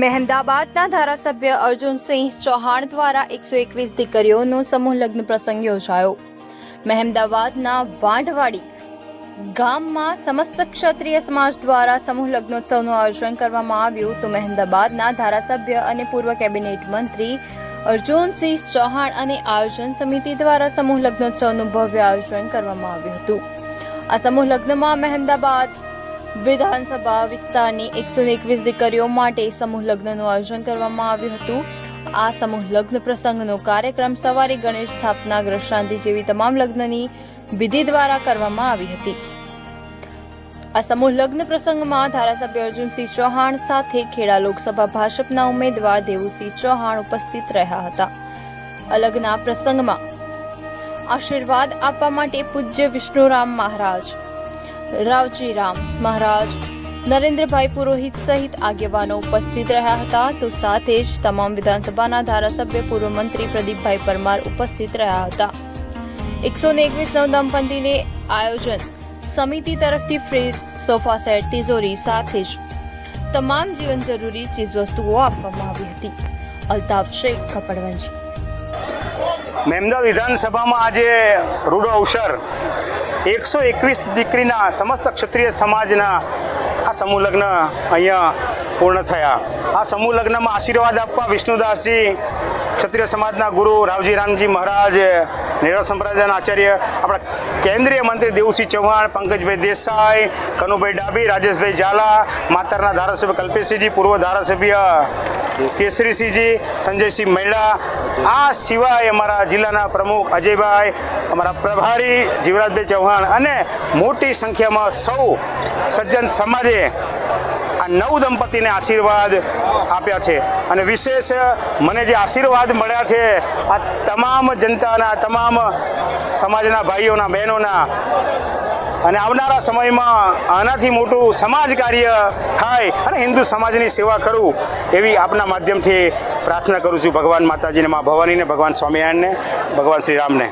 મહેમદાબાદના ધારાસભ્ય અર્જુનસિંહ ચૌહાણ દ્વારા એકસો એકવીસ દીકરીઓનો સમૂહ લગ્ન પ્રસંગ યોજાયો. મહેમદાબાદના વાંઢવાડી ગામમાં સમસ્ત ક્ષત્રિય સમાજ દ્વારા સમૂહ લગ્નોત્સવનું આયોજન કરવામાં આવ્યું તો મહેમદાબાદના ધારાસભ્ય અને પૂર્વ કેબિનેટ મંત્રી અર્જુનસિંહ ચૌહાણ અને આયોજન સમિતિ દ્વારા સમૂહ લગ્નોત્સવનું ભવ્ય આયોજન કરવામાં આવ્યું હતું. આ સમૂહ લગ્નમાં મહેમદાબાદ વિધાનસભા વિસ્તારની એકસો એકવીસ દીકરીઓ માટે સમૂહ લગ્નનું આયોજન કરવામાં આવ્યું હતું. આ સમૂહ લગ્ન પ્રસંગનો કાર્યક્રમ સવારે ગણેશ સ્થાપના ગ્રશાંતિ જેવી તમામ લગ્નની વિધિ દ્વારા કરવામાં આવી હતી. આ સમૂહ લગ્ન પ્રસંગમાં ધારાસભ્ય અર્જુનસિંહ ચૌહાણ સાથે ખેડા લોકસભા ભાજપના ઉમેદવાર દેવુસિંહ ચૌહાણ ઉપસ્થિત રહ્યા હતા. અલગના પ્રસંગમાં આશીર્વાદ આપવા માટે પૂજ્ય વિષ્ણુરામ મહારાજ રાવજી રામ મહારાજ. નરેન્દ્રભાઈ પુરોહિત સહિત આગેવાનો ઉપસ્થિત રહ્યા હતા. તો સાથે જ તમામ વિધાનસભાના ધારાસભ્ય, પૂર્વ મંત્રી પ્રદીપભાઈ પરમાર ઉપસ્થિત રહ્યા હતા. એકસો ને એકવીસ નવદંપંતીને આયોજન સમિતિ તરફથી ફ્રીજ, સોફા સેટ, તિજોરી સાથે જ તમામ જીવન જરૂરી ચીજવસ્તુઓ આપવામાં આવી હતી. અલ્તાફ શેખ કપડવંશ મેમદા વિધાનસભામાં આજે રૂડો અવસર એકસો એકવીસ દીકરીના સમસ્ત ક્ષત્રિય સમાજના આ સમૂહ લગ્ન અહીંયા પૂર્ણ થયા. આ સમૂહ લગ્નમાં આશીર્વાદ આપવા વિષ્ણુદાસજી, ક્ષત્રિય સમાજના ગુરુ રાવજી રામજી મહારાજ નિર્વળ સંપ્રદાયના આચાર્ય, આપણા કેન્દ્રીય મંત્રી દેવસિંહ ચૌહાણ, પંકજભાઈ દેસાઈ, કનુભાઈ ડાબી રાજેશભાઈ ઝાલા, માતરના ધારાસભ્ય કલ્પેશસિંહજી પૂર્વ ધારાસભ્ય કેસરીસિંહજી, સંજયસિંહ મૈડા, આ સિવાય અમારા જિલ્લાના પ્રમુખ અજયભાઈ, અમારા પ્રભારી જીવરાજભાઈ ચૌહાણ અને મોટી સંખ્યામાં સૌ સજ્જન સમાજે આ નવ દંપતીને આશીર્વાદ આપ્યા છે. અને વિશેષ મને જે આશીર્વાદ મળ્યા છે, આ તમામ જનતાના, તમામ સમાજના ભાઈઓના, બહેનોના અને આવનારા સમયમાં આનાથી મોટું સમાજ કાર્ય થાય અને હિન્દુ સમાજની સેવા કરું એવી આપના માધ્યમથી પ્રાર્થના કરું છું. ભગવાન માતાજીને, મા ભવાનીને, ભગવાન સ્વામિનારાયણને, ભગવાન શ્રી રામને.